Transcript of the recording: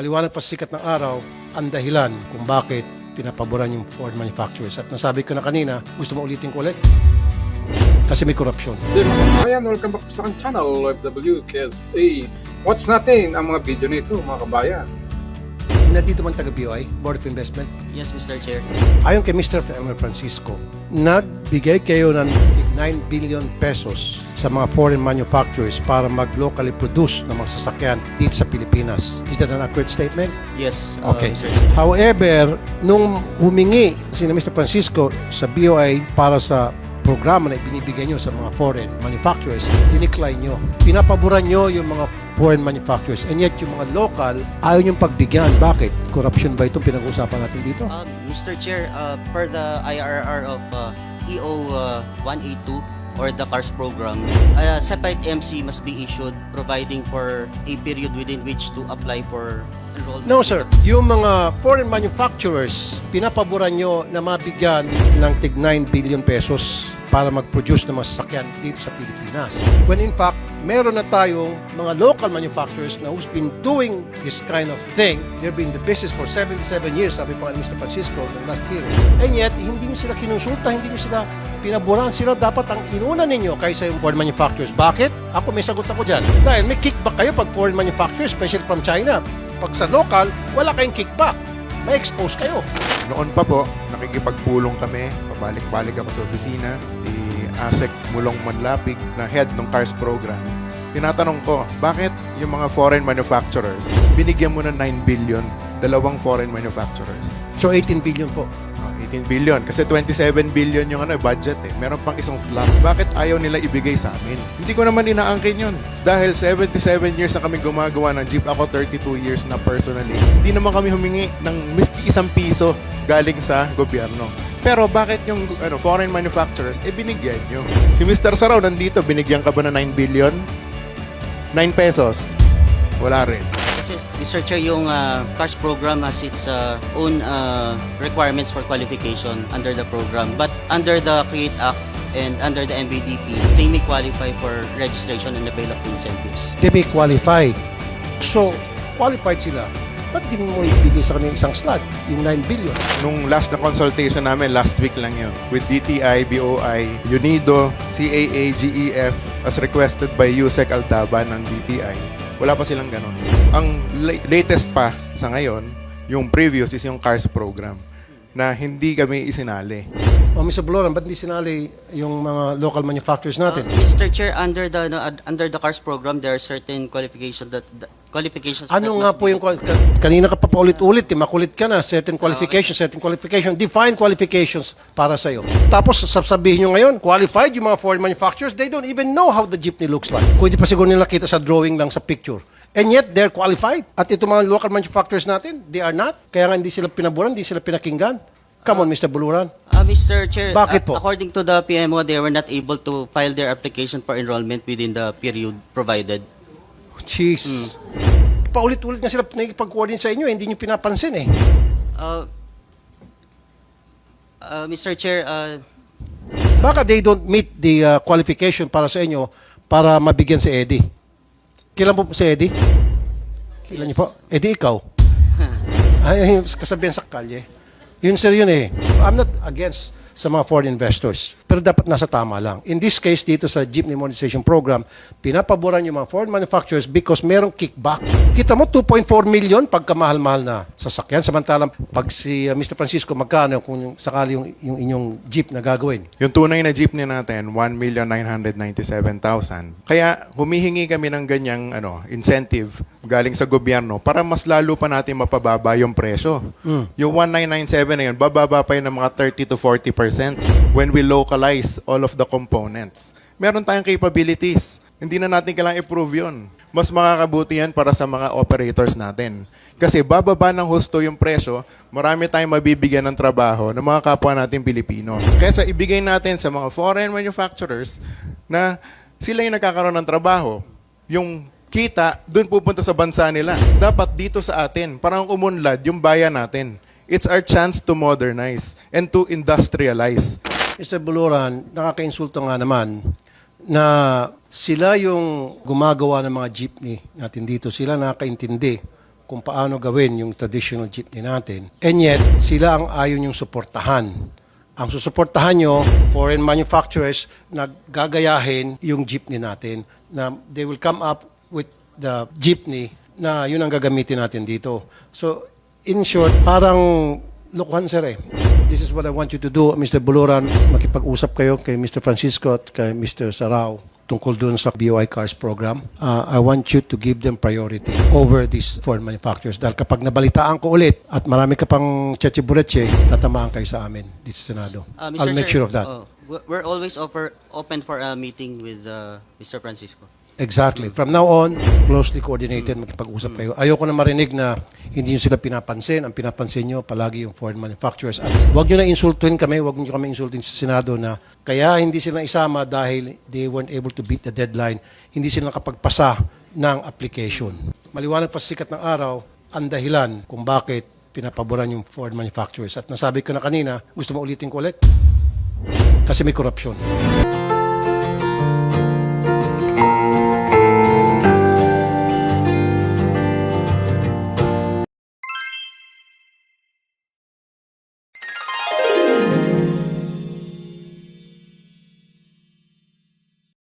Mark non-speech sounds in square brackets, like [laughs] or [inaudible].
Maliwanag pa sa sikat ng araw ang dahilan kung bakit pinapaboran yung foreign manufacturers. At nasabi ko na kanina, gusto mo ulitin ko ulit? Kasi may korupsyon. Ayan, welcome back sa aking channel, OFW KSA. Watch natin ang mga video nito, mga kabayan. Nandito man taga BOI, Board of Investment. Yes, Mr. Chair. Ayon kay Mr. Elmer Francisco, nagbigay kayo ng 9 billion pesos sa mga foreign manufacturers para mag-locally produce ng mga sasakyan dito sa Pilipinas. Is that an accurate statement? Yes, uh, Okay. Chair. However, nung humingi si Mr. Francisco sa BOI para sa programa na ibinibigay nyo sa mga foreign manufacturers, dinicline nyo. Pinapaboran nyo yung mga foreign manufacturers and yet yung mga local ayaw nyong pagbigyan. Bakit? Corruption ba itong pinag-uusapan natin dito? Uh, Mr. Chair, uh, per the IRR of uh, EO uh, 182 or the CARS program, a separate MC must be issued providing for a period within which to apply for enrollment. No sir, yung mga foreign manufacturers, pinapaboran nyo na mabigyan ng tig 9 billion pesos para mag-produce ng mga sasakyan dito sa Pilipinas. When in fact, meron na tayong mga local manufacturers na who's been doing this kind of thing. They've been in the business for 77 years, sabi pa ni Mr. Francisco ng last hearing. And yet, hindi nyo sila kinonsulta, hindi nyo sila pinaboran. Sila dapat ang inuna ninyo kaysa yung foreign manufacturers. Bakit? Ako may sagot ako dyan. Dahil may kickback kayo pag foreign manufacturers, especially from China. Pag sa local, wala kayong kickback. May expose kayo. Noon pa po, nakikipagpulong kami. Pabalik-balik ako sa opisina ni ASEC Mulong Manlapig na head ng CARS program. Tinatanong ko, bakit yung mga foreign manufacturers, binigyan mo ng 9 billion, dalawang foreign manufacturers? So 18 billion po. Oh, 18 billion. Kasi 27 billion yung ano, budget eh. Meron pang isang slot. Bakit ayaw nila ibigay sa amin? Hindi ko naman inaangkin yun. Dahil 77 years na kami gumagawa ng jeep. Ako 32 years na personally. Hindi naman kami humingi ng miski isang piso galing sa gobyerno. Pero bakit yung ano, foreign manufacturers, eh binigyan nyo? Si Mr. Saraw nandito, binigyan ka ba ng 9 billion? 9 pesos? Wala rin. Mr. Chair, yung uh, CARS program has its uh, own uh, requirements for qualification under the program. But under the CREATE Act and under the MBDP, they may qualify for registration and avail of the incentives. They may qualify. So, qualified sila. Ba't di mo ibigay sa kanila isang slot, yung 9 billion? Nung last na consultation namin, last week lang yun, with DTI, BOI, UNIDO, CAA, GEF, as requested by USEC Altaban ng DTI. Wala pa silang ganun. Ang la- latest pa sa ngayon, yung previous is yung CARS program na hindi kami isinali. O, Mr. Boloran, ba't di sinali yung mga local manufacturers natin? Uh, Mr. Chair, under the no, under the CARS program, there are certain qualifications that, that qualifications ano nga po yung, ka- kanina ka pa paulit-ulit, eh, makulit ka na, certain qualifications, certain qualifications, define qualifications para sa'yo. Tapos sasabihin nyo ngayon, qualified yung mga foreign manufacturers, they don't even know how the jeepney looks like. Pwede pa siguro nila kita sa drawing lang sa picture. And yet, they're qualified. At itong mga local manufacturers natin, they are not. Kaya nga hindi sila pinaboran, hindi sila pinakinggan. Come on, Mr. Buluran. Uh, Mr. Chair, Bakit po? according to the PMO, they were not able to file their application for enrollment within the period provided. Jeez. Paulit-ulit nga sila nakikipag-coordinate sa inyo, eh, hindi nyo pinapansin eh. Uh, uh, Mr. Chair, uh, Baka they don't meet the uh, qualification para sa inyo para mabigyan si Eddie. Kailan po si Eddie? Kailan niyo po? Eddie, ikaw? [laughs] Ay, ay, kasabihan sa kalye. Yun sir yun eh. I'm not against sa mga foreign investors. Pero dapat nasa tama lang. In this case, dito sa Jeepney Monetization Program, pinapaboran yung mga foreign manufacturers because merong kickback. Kita mo, 2.4 million pagkamahal-mahal na sasakyan. Samantalang pag si uh, Mr. Francisco, magkano kung yung, sakali yung, yung inyong jeep na gagawin? Yung tunay na jeepney natin, 1,997,000. Kaya humihingi kami ng ganyang ano, incentive galing sa gobyerno para mas lalo pa natin mapababa yung presyo. Yung 1,997 na yun, bababa pa yun ng mga 30 to 40% when we localize all of the components. Meron tayong capabilities. Hindi na natin kailangang i-prove yun. Mas makakabuti yan para sa mga operators natin. Kasi bababa ng husto yung presyo, marami tayong mabibigyan ng trabaho ng mga kapwa natin Pilipino. Kaya sa ibigay natin sa mga foreign manufacturers na sila yung nagkakaroon ng trabaho. Yung kita, dun pupunta sa bansa nila. Dapat dito sa atin, parang umunlad yung bayan natin. It's our chance to modernize and to industrialize. Mr. Buluran, nakakainsulto nga naman na sila yung gumagawa ng mga jeepney natin dito. Sila nakakaintindi kung paano gawin yung traditional jeepney natin. And yet, sila ang ayaw yung suportahan. Ang susuportahan nyo, foreign manufacturers na gagayahin yung jeepney natin na they will come up with the jeepney na yun ang gagamitin natin dito. So, in short, parang lokohan sir eh. This is what I want you to do, Mr. Buluran. Makipag-usap kayo kay Mr. Francisco at kay Mr. Sarao tungkol dun sa BOI Cars program. Uh, I want you to give them priority over these foreign manufacturers. Dahil kapag nabalitaan ko ulit at marami ka pang cheche-bureche, tatamaan kayo sa amin dito sa Senado. Uh, Mr. I'll make Chair, sure of that. we're- we're always offer, open for a meeting with uh, Mr. Francisco. Exactly. From now on, closely coordinated, makipag-usap kayo. Ayoko na marinig na hindi nyo sila pinapansin. Ang pinapansin nyo palagi yung foreign manufacturers. At huwag nyo na insultuhin kami, huwag nyo kami insultin sa Senado na kaya hindi sila isama dahil they weren't able to beat the deadline. Hindi sila nakapagpasa ng application. Maliwanag pa sa sikat ng araw, ang dahilan kung bakit pinapaboran yung foreign manufacturers. At nasabi ko na kanina, gusto mo ulitin ko ulit? Kasi may korupsyon.